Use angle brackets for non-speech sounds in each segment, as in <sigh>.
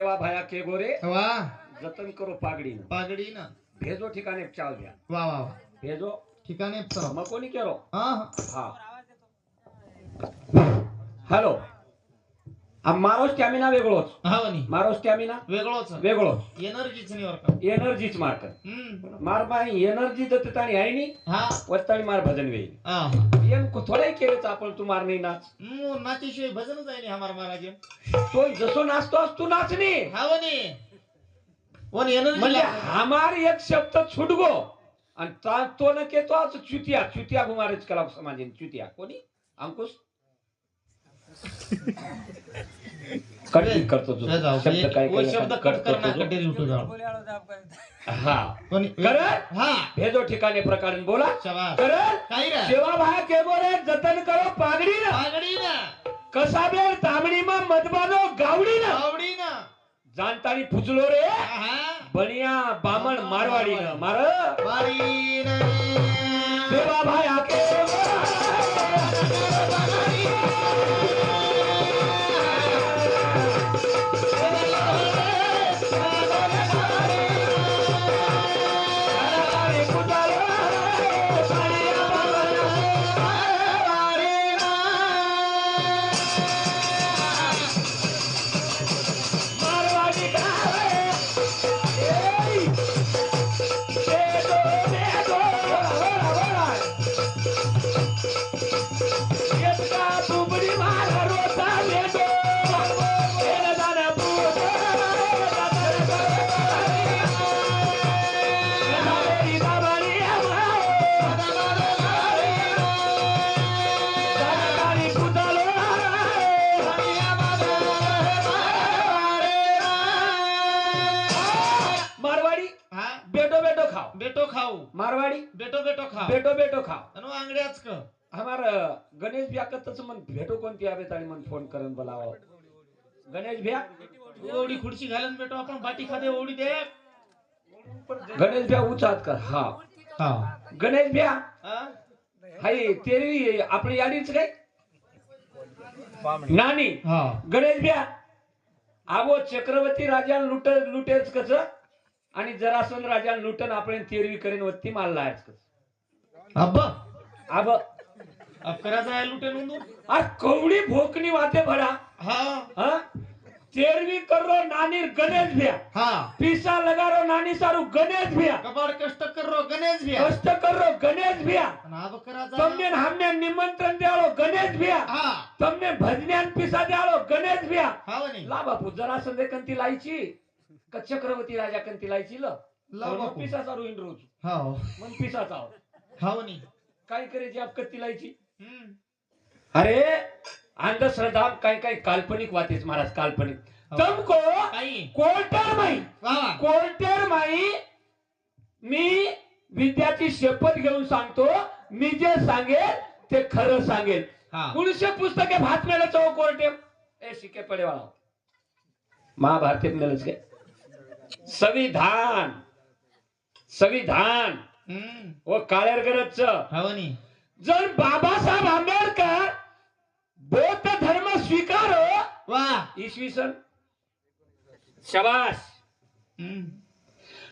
तेव्हा भाया के गोरे वा जतन करो पागडीनं. पागडी ना भेजो ठिकाणी चाव द्या. वा वा वा. भेजो. ठिकाणी चला मग कोणी केरो? हा हा. हा. हॅलो. मारो स्टॅमिना वेगळोच. हा वनी मारो स्टॅमिना वेगळोच. वेगळोच. एनर्जीच एनर्जीच हम्म. मार माय एनर्जी दत्त ताणी आहे नी. हा. वत्ताळी मार भजन वेळी हा हा. येन थोडाही केलं तर आपण तू मार नाही नाच. नाचीशिवाय भजन नाही हमार महाराज तो जसो नाचतोस तू नाचणी हा वनी वनी एनर्जी म्हणजे हमार एक शब्द छुटगो. आणि ता- तो न के तो आज चुतिया. चुतिया गुमारेच कला समाजीन. चुतिया. कोणी? अंकुश? कट करतो तो शब्द काय वो काय शब्द कट करना कटेरी उठू जाओ <laughs> हा. वनी करत हा. भेजो ठिकाणी प्रकारे बोला. शाबास. करत काही रे सेवा भाया के बोले जतन करो पागडी ना पागडी ना कसा बेर तांबडी मा मधबानो गावडी ना आवडी ना जाणतानी फुचलो रे. हा. बनिया बामण मारवाडी ना मार. वाडी ना सेवा भाया के बेटो बेटो खाओ अनु आंगड्याच क हमार गणेश भ्या कतच मन भेटो कोणती आवेत आणि मन फोन करून बोलावं. गणेश भ्या? ओवडी खुर्ची घालून बेटो आपण बाटी खाते ओवडी दे. गणेश भ्या उचात कर हा. हा. गणेश भ्या? हाय तेरी आपली यादीच काय? नानी. हा. गणेश भ्या आवो चक्रवर्ती राजा लुट लुटेच कस? आणि जरासन राजा लुटन आपण तेरवी करेन वत्ती मारला आहेच कस? अब्बा आब अब करायचं आहे लुटे नोंदून आज कवडी भोकनी वाते भडा हा हा तेरवी करो नानी गणेश भ्या हा पिसा लगारो नानी सारू गणेश भ्या कबाड कष्ट करो गणेश भी कष्ट करो गणेश भ्या अब करायचं તમને હામને નિમંત્રણ દ્યાળો ગણેશ ભ્યા हा તમને ભજન્યાન પીસા દ્યાળો ગણેશ ભ્યા हा वनी ला बापू जरा संदे कंती लायची का चक्रवर्ती राजा कंती लायची ल ला बापू. पिसाचा रुईन रोज हा मग पिसाचा आहो. हा वनी काय करायची आप कत्ती लायची हम्म. अरे अंधश्रद्धा काय काय काल्पनिक वातेच महाराज काल्पनिक. हो. तुमको काही. कोर्टर माई वा. वा. कोर्टर माई मी विद्याची शपथ घेऊन सांगतो मी जे सांगेल ते खरं सांगेल. हा. पुरुषे पुस्तके भात मेले चौ कोर्टे ए शिके पडे वाला महाभारतीत मेलच काय संविधान. संविधान. व काळेरगरच हो जर बाबासाहेब आंबेडकर बौद्ध धर्म स्वीकारो वा. इसवी सन. शबास.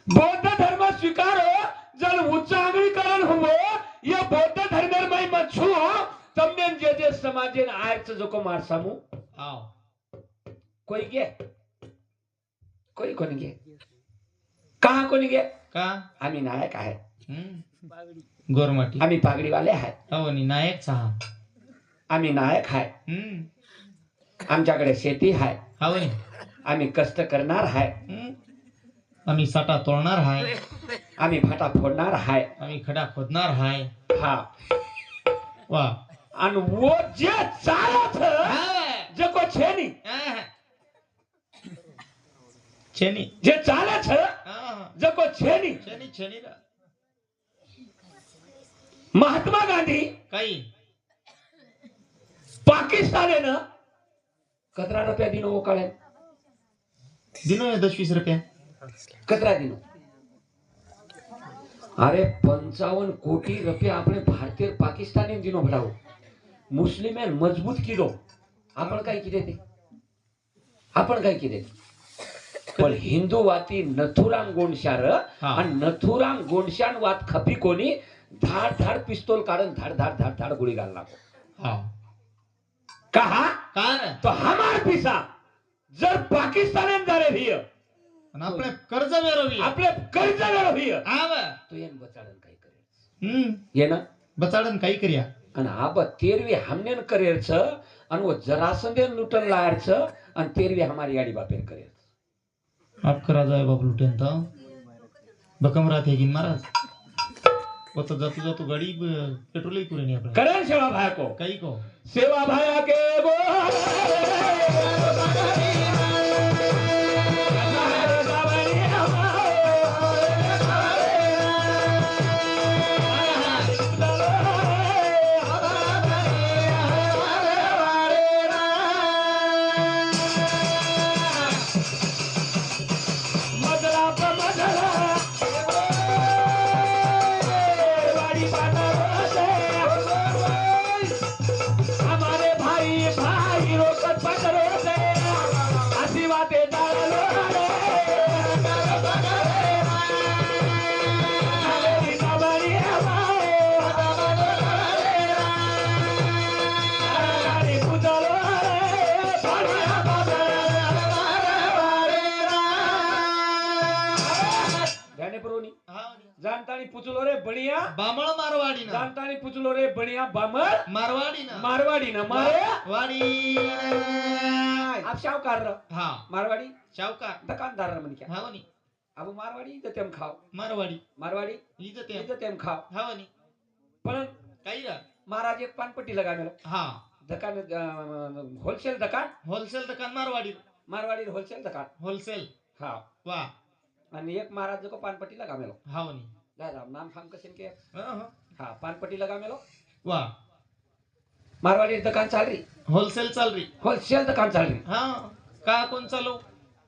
बौद्ध धर्म स्वीकारो जल उच्चांगीकरण हुवो ये बौद्ध धर्म में मच्छू छू तमने जे जे समाज ने आयच जो को मार सामू. आओ कोई गे कोई कोनी गे कहा कोनी गे कहा आम्ही नायक आहे गोरमाटी. आम्ही पागडीवाले आहे हा वनी नायक सहा. आम्ही नायक आहे हम्म. आमच्याकडे शेती आहे हा वनी आम्ही कष्ट करणार आहे. आम्ही साठा तोडणार हाय. आम्ही फाटा फोडणार आहे आम्ही खडा खोदणार हाय. हा. वा. आणि वो जे चालत जे को छेनी. छेनी. जे चालत हा. जे को छेनी. छेनी छेनी. महात्मा गांधी काही. पाकिस्तान कतरा रुपया दिनो वो काळे. दिनो दस वीस रुपया. कतरा दिनो. अरे पंचावन्न कोटी रुपया आपण भारतीय पाकिस्तानी दिनो भरावं. मुस्लिम मजबूत किलो. आपण काय किती ते? आपण काय किती पण हिंदू वाती नथुराम गोंडशार आणि नथुराम गोंडशान वात खपी कोणी? धाड धाड पिस्तोल काढून धाड धाड धाड धाड गोळी घालला हा. कहा का तो हमार पिसा. जर पाकिस्तान जारे भी आपले कर्ज कर्ज भी हा ब. तो येन बचाडन काही हम्म. ये ना बचाडन काही करिया. आणि आब तेरवी हमनेन करेलच आणि वो जरासंदे लुटन लायरच आणि तेरवी हमारी याडी बापेर करेल माफ करा जाय बाप लुटेन तर भकम राहते गिन महाराज. वो तो जातो जातो गाडी ब- पेट्रोलही पुरे नाही आपल्याला. करेल सेवा भाया को। काही को? सेवा भाया के गो पुचलो रे बढिया बामळ मारवाडी ना जाणतानी पुचलो रे बढिया बामळ मारवाडी? ना मारवाडी. ना मारे वाडी आप शावकार र. हा. मारवाडी? शावकार दुकानदार र म्हणजे हा वनी अब मारवाडी इथं तेम खाव. मारवाडी. मारवाडी? इथं ते इथं तेम खाव. हा वनी पण काही रा? महाराज एक पानपट्टी लगावेलो हा. दुकान होलसेल दुकान? होलसेल दुकान मारवाडी. मारवाडी होलसेल दुकान. होलसेल. हा. वा. आणि एक महाराज को पानपट्टी लगावेलो हा जा राम नाम फाम कसे के? हा, हा. हा पानपट्टी लगावेलो वा. मारवाडी दुकान चाल रही होलसेल चाल रही होलसेल दुकान चाल रही हा का कोण चालव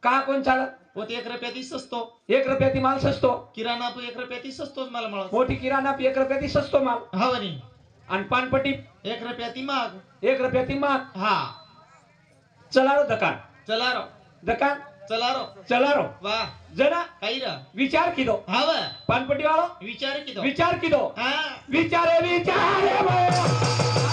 का कोण चालत? वो ते एक रुपया ती सस्तो एक रुपया ती माल सस्तो किराणा पण एक रुपया ती सस्तोच मला मला मोठी किराणा एक रुपया ती सस्तो माल. हा वनी आणि पानपट्टी एक रुपया ती माग. एक रुपया ती माल हा. चला रो दुकान. चला रो दुकान? चला रो चला रो वा। जना काही रा विचार की दो हा वा पानपट्टी वालो विचार की तो विचार की दो हा। विचारे विचारे.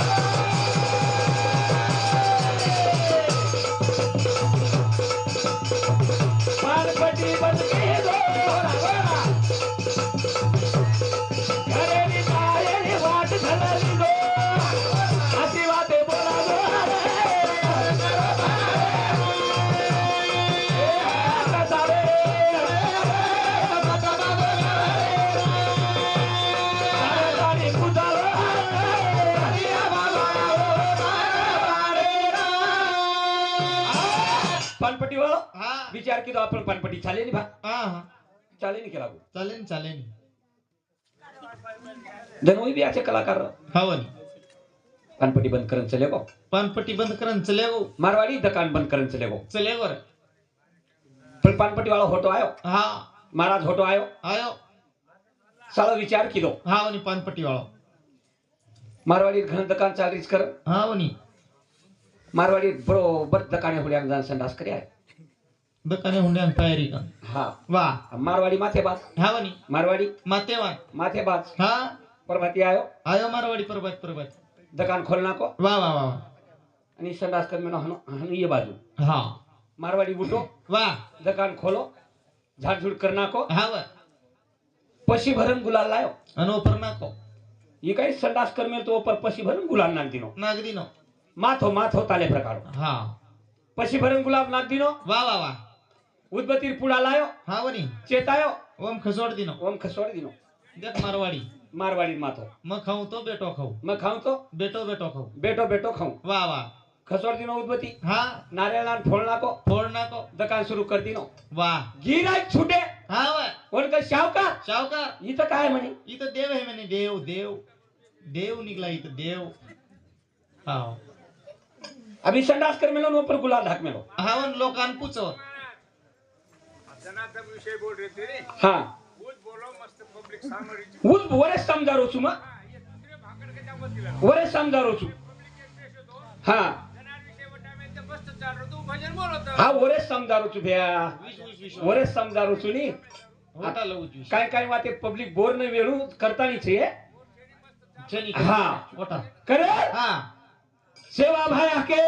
पानपट्टी वाळो हा. विचार केलो आपण पानपट्टी. चाले नी भा हा हा. चाले नी केला चालेल चालेल. जनोई बी आचे कलाकार. हा वनी पानपट्टी बंद करून चले गो पानपट्टी बंद करन चले गो मारवाडी दुकान बंद करून चले गो चले वर पण पानपट्टी वाळो होटो आयो. हा. महाराज होटो आयो. आयो. सालो विचार केलो. हा वनी पानपट्टी वाळो मारवाडी घन दुकान चालरीच कर. हा वनी मारवाडी बरोबर दुकाने हुड्याक जाण संडास करे आहे दुकाने हुंड्यान तयारी का हा वा मारवाडी माथे बाज हा वनी मारवाडी मातेवान माथे बाज हा परभाती आयो आयो मारवाडी परबत परबत दुकान खोलना को वा वा वा वा. आणि संडास कर मेनो हनु हनु ये बाजू हा मारवाडी उठो वा दुकान खोलो झाड़ झूड़ करना को हा वा पशी भरन गुलाल लायो अनोपर नाको ये काही संडास कर मेल तो ऊपर पशी भरन गुलाल नाक माथो माथो ताले प्रकारो हा पशी भरन गुलाब नाक दिनो वा वा वा उदबतीर पुडा लायो हा वनी चेतायो ओम खसोड दिनो ओम खसोड दिनो देख मारवाडी मारवाडी माथो मग खाऊ तो बेटो खाऊ मैं खाऊं तो बेटो बेटो खाऊ बेटो बेटो खाऊं वा वा खसोड दिनो उदबती हा नारियल फोड़ना को फोड नाको दुकान शुरू कर दिनो वा गिराईक छूटे हा वा उनका शावकार शावकार इथं काय म्हणे इथं देव आहे म्हणे देव देव देव निघला इथं देव हा अभी संडास कर मिलो ऊपर गुलाल ढाक मिलो पूछो विषय बोल रहे थे हाँ बोलो मस्त पब्लिक उस समजा रोचू समजा रोचू हा। समजा रोचू भ्या। समजा रोचू नी। काय काय वाते पब्लिक बोर न वेळू करतानीच हे। हा करे? हा। सेवा भाया के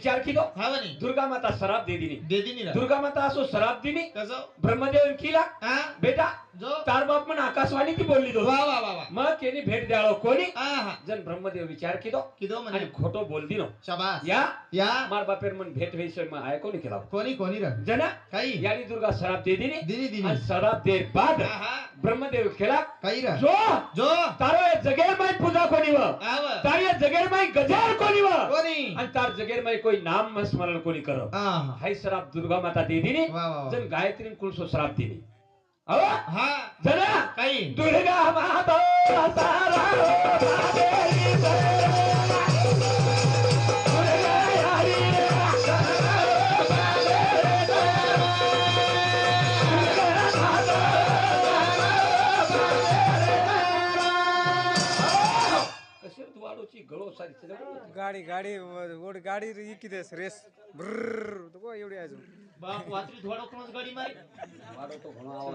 विचार केलो. हा दुर्गा माता शराब दे देदी नी दुर्गा माता असो शराब दिली कसं? ब्रह्मदेव केला. हा? बेटा तार बाप पण आकाशवाणी ती बोलली तो वा वा वा वा मग त्यांनी भेट द्यालो कोणी जन ब्रह्मदेव विचार किदो आणि म्हणे खोटो बोल दिनो शाबास या या मार बापेर मन भेट होईस मग आय कोणी केला कोणी कोणी र जना काही यानी दुर्गा शराब दे दिनी दिनी आणि शराब दे बाद ब्रह्मदेव केला काही र जो जो तारो ये जगेर माई पूजा कोणी व तार ये जगेर माई गजेर कोणी व कोणी आणि तार जगेर माई कोई नाम स्मरण कोणी करो हाय शराब दुर्गा माता दे वा जन गायत्री कुलसो शराब दिली हा. काही. दुर्गा माता सारी. गाडी गाडी गाडी इकिदेस रेस. को एवढी अजून. बाप वात्री धोडा कोणाच गाडी मारी वाढवतो म्हणून आवाज.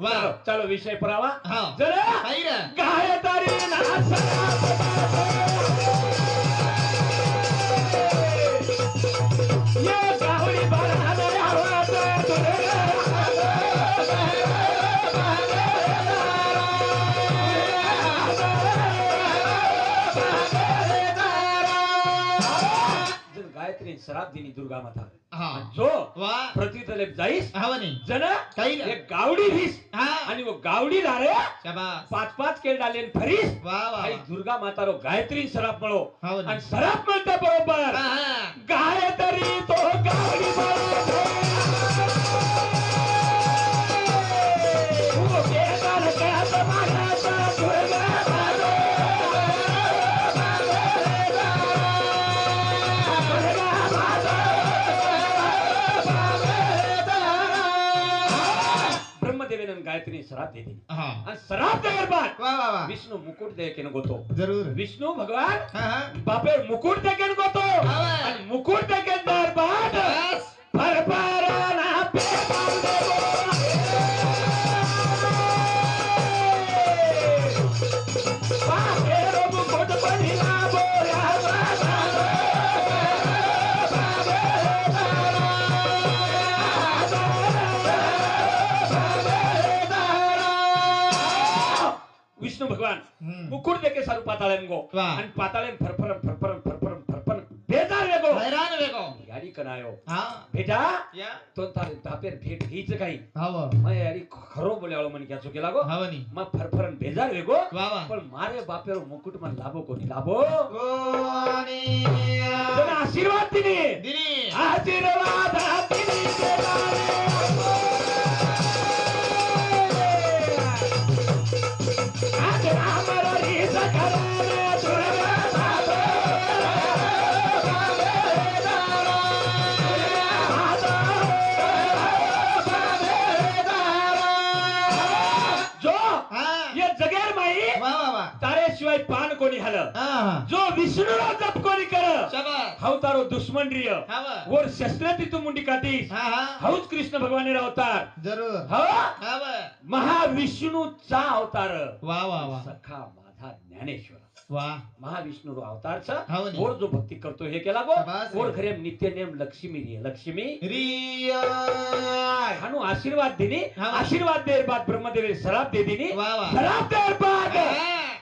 वा. चालो, चालो विषय परावा. हा. जरा काही र गायत्री ये दिली दुर्गा माता. जो वा. प्रतितले जाईस हा जन काही र एक गावडी भीस हा. आणि वो गावडी लारे पाच पाच केळ डाले फरीस वा वा आई दुर्गा मातारो गायत्री शराब मळो. आणि शराब म्हणते बरोबर. गायत्री तो गावडी शराब दे दिली हा आणि शराब देवर बाद वा वा वा विष्णू मुकुट देकेन गोतो जरूर विष्णू भगवान हा हा बापेर मुकुट देकेन गोतो. आणि मुकुट देकेन दर बाद बस फरफराना देके सारू पाताळेम गो. वा. आणि पाताळेम फरफरम फरफरम फरफरम फरफरम. बेजार वेगो हैरान वेगो यारी कनायो. हा. बेटा या. तो तारे तापेर भेट घ्यायचं काही. हा. वा मग यारी खरो बोल्यावळो म्हण क्या चुकेला गो. हा वनी मग फरफरन बेजार वेगो वा वा. पण मारे बापेर मुकुट मन लाभो कोणी? लाभो? कोणी जण आशीर्वाद तिने दिनी. आशीर्वाद तिने केला रे. कोणी हलं हा. हा जो विष्णूला जप कोणी कर हाव तारो दुश्मन रिय हा वा वर शस्त्र ती तू मुंडी हा हा. हाऊच कृष्ण भगवाने अवतार. जरूर. हो? हा वा महाविष्णूचा अवतार. वा वा वा. सखा माझा ज्ञानेश्वर. वा. महाविष्णु अवतारचा हो नी. गोड जो भक्ती करतो हे केला गो. गोड खरे नित्य नेम लक्ष्मी रे लक्ष्मी. रिया. हानु आशीर्वाद देनी. हा. आशीर्वाद दे बाद ब्रह्मदेव सराप दे देनी. वा वा. सराप दे बाद.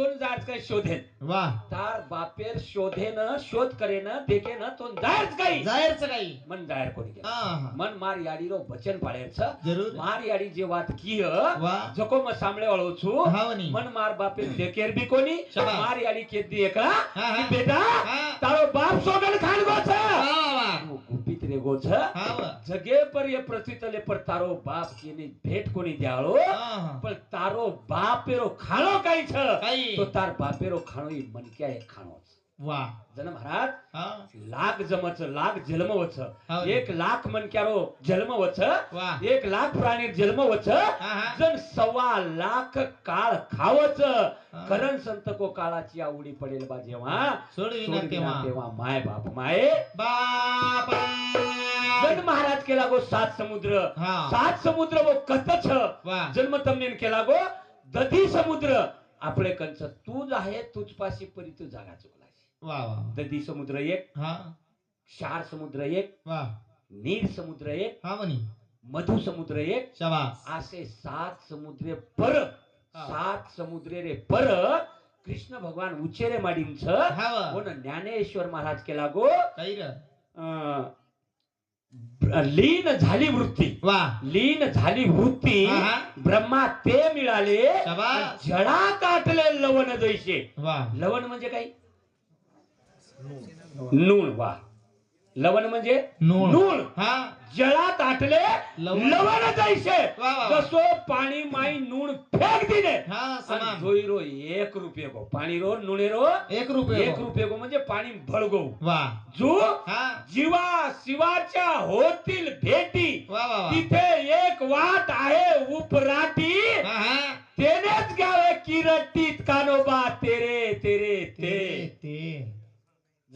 तोन जायच काय शोधेन. वा. तार बापेर शोधेन शोध करेन देखेन तोन जायच काही जायरच काही मन जायर कोणी केलं? हा. मन मार याडीरो वचन पाळायचं जरूर. मार याडी जे वात किय वा. जको म सामळे वळवछु हा वनी मन मार बापे देखेर बी कोणी. शाबास. मार याडी केदी एकला हा, हा. की बेटा हा. तारो बाप सोगन खान गोछ वा वा. ರೆಗೋ ಛ ಜಗೇ ಪರ್ಯ ಪ್ರಸಿತಲೆ ಪರ್ ತಾರೋ ಬಾಪ್ ಕೇನೆ ಭೇಟ್ ಕೋನಿ ದ್ಯಾಳೋ પણ તારો બાપેરો ખાણો કઈ છે? તો તાર બાપેરો ખાણો એ મન ક્યાં ખાણો છે. वा. जन महाराज लाख जमच लाख जन्मवच. हो. एक लाख मनक्यारो जन्मवच. वा. एक लाख प्राणी जन्मवच. हा. सव्वा लाख काळ खावच. करण संत को काळाची आवडी पडेल बा जेव्हा. तेव्हा. माय बाप माय. बाप जन महाराज केला गो सात समुद्र. सात समुद्र वो कतछ वा. जन्म तमनेन केला गो दधी समुद्र. आपले कंच तूच आहे तूच पाशी परी तू जागा चुकला. वा वा दधी समुद्र एक हा. क्षार समुद्र एक वा. नीर समुद्र एक हा वनी मधु समुद्र एक शाबास. असे सात समुद्रे पर. सात समुद्रे रे पर कृष्ण भगवान उचेरे माडींच कोण ज्ञानेश्वर महाराज केला गो? काही लीन झाली वृत्ती. वा. लीन झाली वृत्ती. ब्रह्मा ते मिळाले. जळा काटले लवण जैसे. वा. लवण म्हणजे काय नून. वा. लवण म्हणजे नूळ नूण हा. जळात आटले लवण. लवण जैसे पाणी माई नूण फेक हा समान. जोईरो एक रुपये गो. पाणी रो नुणेरो एक रुपये एक रुपये गो म्हणजे पाणी भळगो. वा. जो हा. जीवा शिवाच्या होतील भेटी तिथे एक वाट आहे उपराटी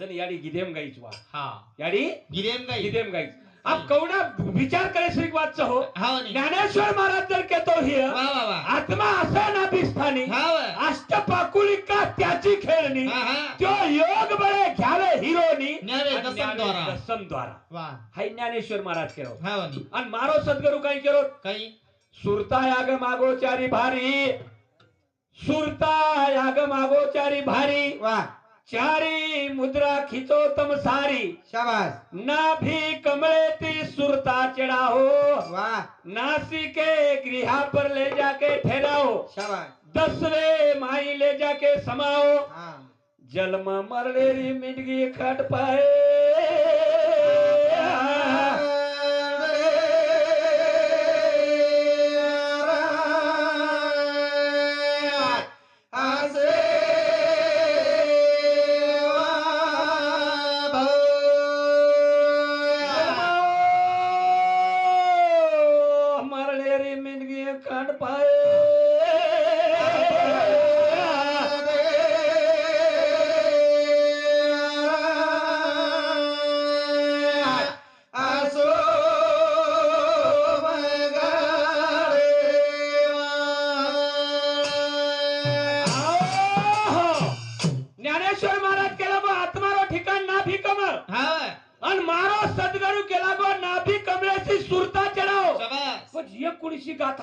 जन याडी गिदेम गाईच वा हा. याडी गिरेम गाई. गिदेम गाईच. आप विचार करे श्री वाच हो ज्ञानेश्वर महाराज जर केतो हि आत्मा असा ना बिस्थानी वा. अष्टपाकुळी का त्याची खेळणी त्यो योग बळे घ्यावे हिरोनी. दसमद्वारा वा. हाय ज्ञानेश्वर महाराज हा वनी आणि मारो सद्गुरु काय केलो काही सुरता याग मागो चारी भारी. सुरता याग मागो चारी भारी. वा. चारी मुद्रा खिचो तम सारी। शाबाश। ना भी कमले ती सुरता चढ़ाओ। वाह। नासी के गृह पर ले जाके ठहराओ। शाबाश। दसवे माई ले जाके समाओ। हाँ। जन्म मरले मिटगी खट पाए।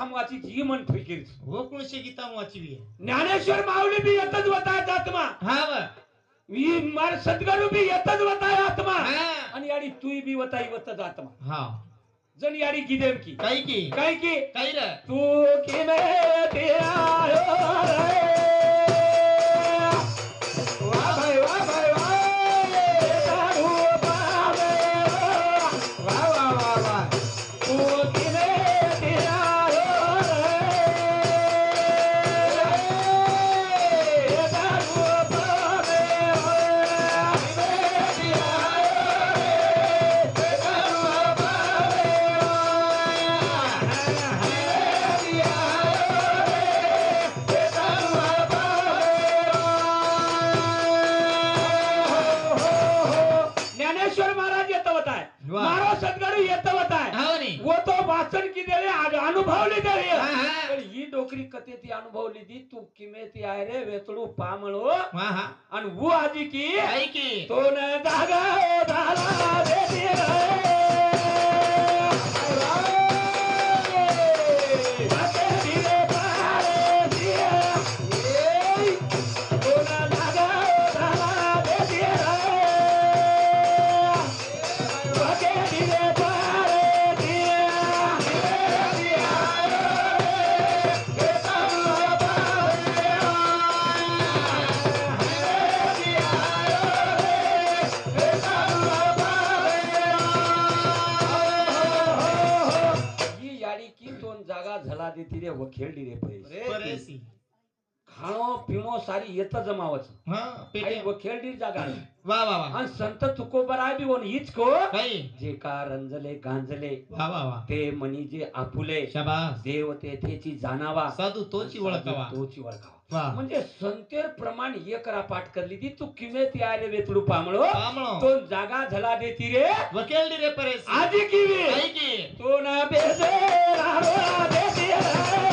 गाथा मुगाची जी मन फिकीर हो कुणशी गीता वाचवी ज्ञानेश्वर माऊली बी येतच वतायत आत्मा. हा वा ही मार सद्गुरु बी येतच वताय आत्मा. हा. आणि याडी तुई बी वताई वतच आत्मा. हा. जण याडी गिदेम की. काही की? काय की? काही र? तू की में ते आयो रे. મારો સદગુરુ એતો બતાય હવની વો તો વાસન કીધેલે અનુભવ લીધેલે પણ ઈ ડોકરી કતેથી અનુભવ લીધી તું કિમેથી આય રે વેતળું પામળો હા હા અને હું આજી કી આઈ કી તો ન દાગા ઓ દાલા દે દે झला देती रे व खेळली रे पैसे परेसी. खाणो पिणो सारी येत जमावच. हा व खेळली जागा <clears throat> वा वा वा. आणि संत तुकोबर आहे बी वन हीच को जे का रंजले गांजले वा वा वा. ते मनी जे आपुले शाबास. देव तेथेची जाणावा. साधू तोची ओळखावा. तोची ओळखावा. म्हणजे संतेर प्रमाण एकरा पाठ करली ती. तू किमे ती आले वेतडू पामळो? कामळो दोन जागा झला देती रे. वकेल रे परेसी. आजी किवी? तो ना बेसे राहा देती रे.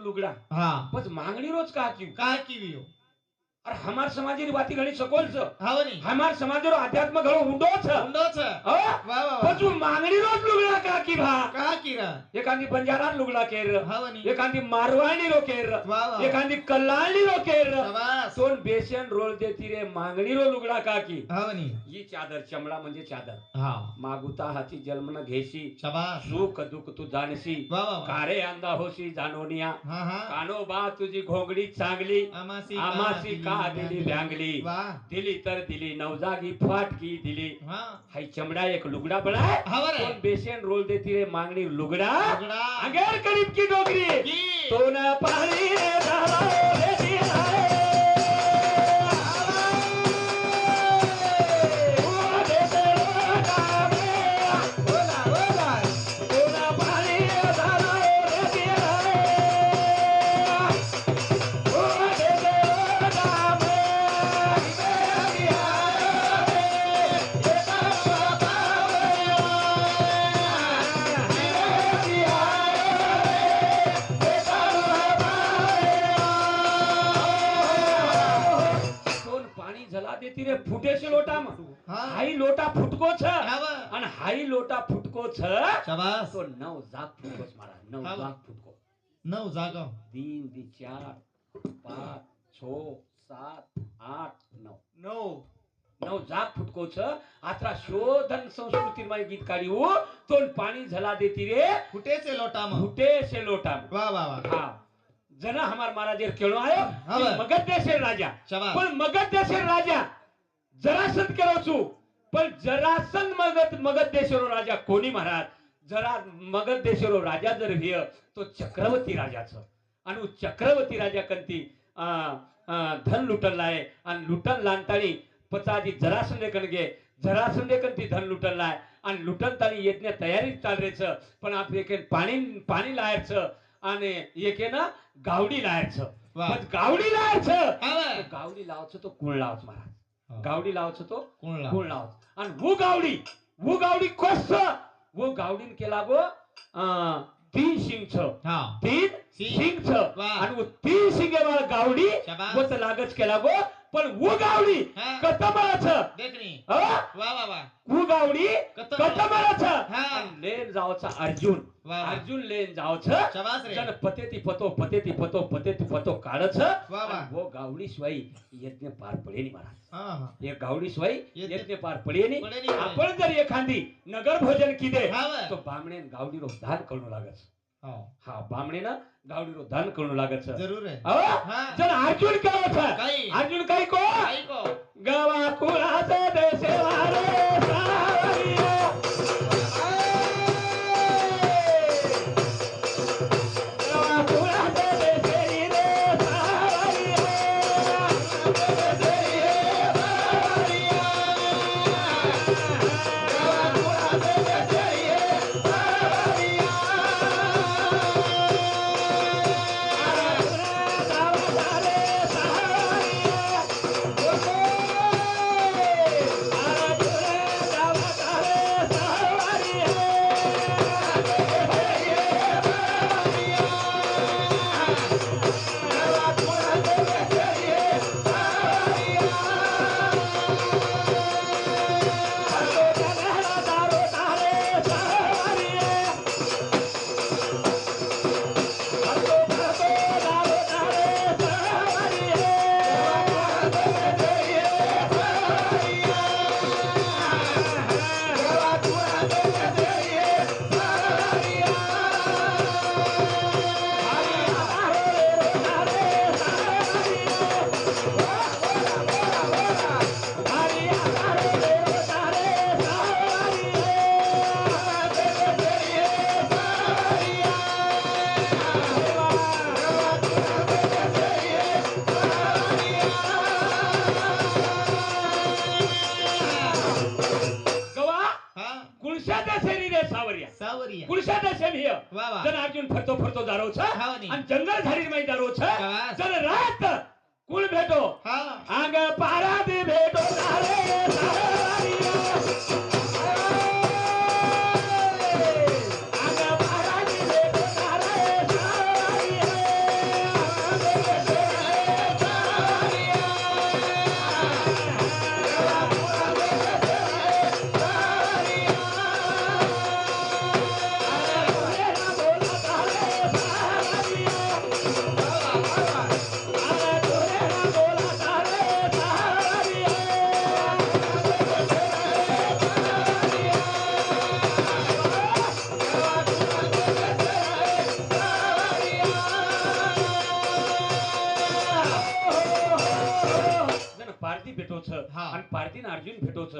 रे मागणी लुगडा हा बस मागणी रोज का का हमार समाजी बाती घणी सकोल छ हावनी हमार समाजरो अध्यात्म घणो ઊંડો छ उंडोच हो? वा वा वा. पण तू मागणी रोज लुगडा का की भा? का किरा एखादी बंजारा लुगडा केर. हावनी एखादी मारवाणी रो केर. एखादी कल्याणी रो केर. तोन बेसन रोल देती रे मागणी रो लुगडा का की? हावनी ही चादर चमडा म्हणजे चादर. हा मागुता हाती जन्मन घेशी. शाबास. सुख दुःख तू वा कारे अंदा होशी जाणोनिया. हा हा. कानो बा तुझी घोंगडी चांगली. आमासी आमासी का दिली भांगली वा दिली तर दिली नवजागी फाटकी दिली. हा. हाई चमड़ा एक लुगड़ा कौन बेसन रोल देती रे मांगनी लुगड़ा। अगर करीब की डोगरी की? तो न पानी रे. शाबास तो नव जाग फुटकोच मारा नव हा. जाग फुटको नऊ जागा तीन दी चार पाच छो सात आठ नऊ नऊ नव जाग फुटको छ आत्रा शोधन संस्कृती मा गीत काढी तो पाणी झला देती रे कुठेचे लोटा मग फुटेशे लोटा वा वा वा हा जन हमार महाराजेर केळो आयो. मगध देशेर राजा पण मगध देशेर राजा जरासंत केलो पण जरासंत मगध मगध देशेरो राजा कोणी महाराज जरा मगध देशेरो राजा जर हिय तो चक्रवर्ती राजाच. आणि चक्रवर्ती राजा कंती धन लुटन लाय आणि लुटन लांताळी पचाजी जरासंदे कणगे जरासंदे कंती धन लुटन लाय आणि लुटन ताणी येतने तयारी चालरेच पण आप एके पाणी पाणी लायचं आणि एके ना गावडी लायचं. पण गावडी लायचं! गावडी लावचं तो कुळ लावच महाराज. गावडी लावचं तो कुळ लावच आणि वो गावडी वो गावडी कस? वो गावडीन केला गो अं, तीन शिंग हा. तीन. शिंग वा. आणि वो तीन शिंगे वाला गावडी लागच केला गो. पण वो गावडी हा. कतमळाच देखणी वो वा वा वा गावडी कतमळ. कतमळाच हा. लेन जावचा अर्जुन वा वा अर्जुन लेन जावचं शाबास रे जन पतेती पतो पतेती पतो पतेती पतो काढच वा वा. वो गावडी शिवाय यज्ञ पार पडेल महाराज हा हा हे गावडी शिवाय यज्ञ- यज्ञ पार पडेल पडेनी, आपण जर एखादी नगर भोजन किदे हावर હા. બામણીના ગાવડીનો ધન કરણું લાગે છે? જરૂર. હે? હા. જણ અર્જુન કહે છે. અર્જુન કઈ કો ગવા કુરા દે સેવા રે. 아니 जंगल झालेलं मैदान होतं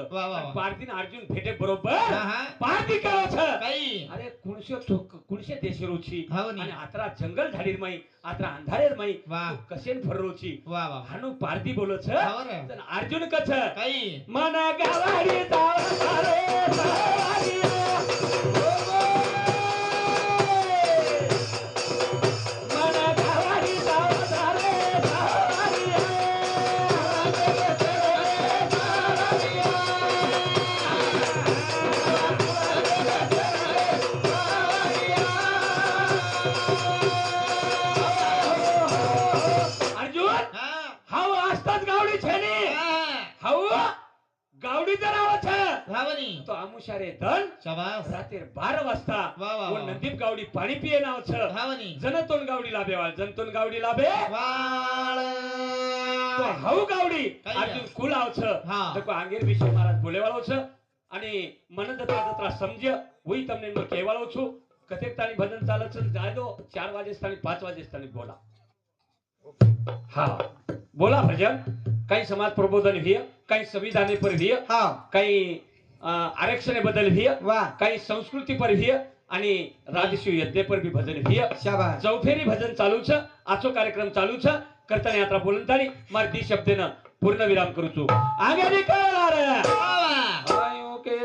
અર્જુન ભેટો છે વાહ, વાહ, અને વાહ. પારધી ને અર્જુન ભેટે બરોબર હા હા પારધી કરો છે કઈ અરે કુણસે તો કુણસે દેશે રુચಿ હાવની. અને આતરા જંગલ ધાડીરમય આતરા અંધારેરમય વાહ. કસેન ફરરોચી વાહ વાહ હાનું પારધી બોલો છે ખબર હે? તને અર્જુન ક છે કઈ મન ગાવાડી તારા તારે સાવાડિયા. મન सारे दल शाबास. रात्री बारा वाजता नंदीप गावडी पाणी पिये नावचं भावनी. जनतोन गावडी लाभे वाळ. जनतोन गावडी लाभे हाऊ गावडी. अर्जुन नाही. कुल आवचं हा. आंगेर विषय महाराज बोलेवाळोचं आणि मनद ताजा त्रास समज. वही तमने मग केवाळो छु. कथेक ताणी भजन चालत चल जाय चार वाजे स्थानी पाच वाजे स्थानी बोला. हा. बोला भजन. काही समाज प्रबोधन व्हिय काही संविधाने पर व्हिय हा. काही आरक्षण बदल भी वाह काही संस्कृती पर भी आणि राजशिव यज्ञ पर भी भजन भी चौफेरी भजन चालू छ आचो कार्यक्रम चालू छ करता यात्रा बोलंतानी मराठी शब्देनं पूर्ण विराम करूचो. आगे निकाल आ रहा के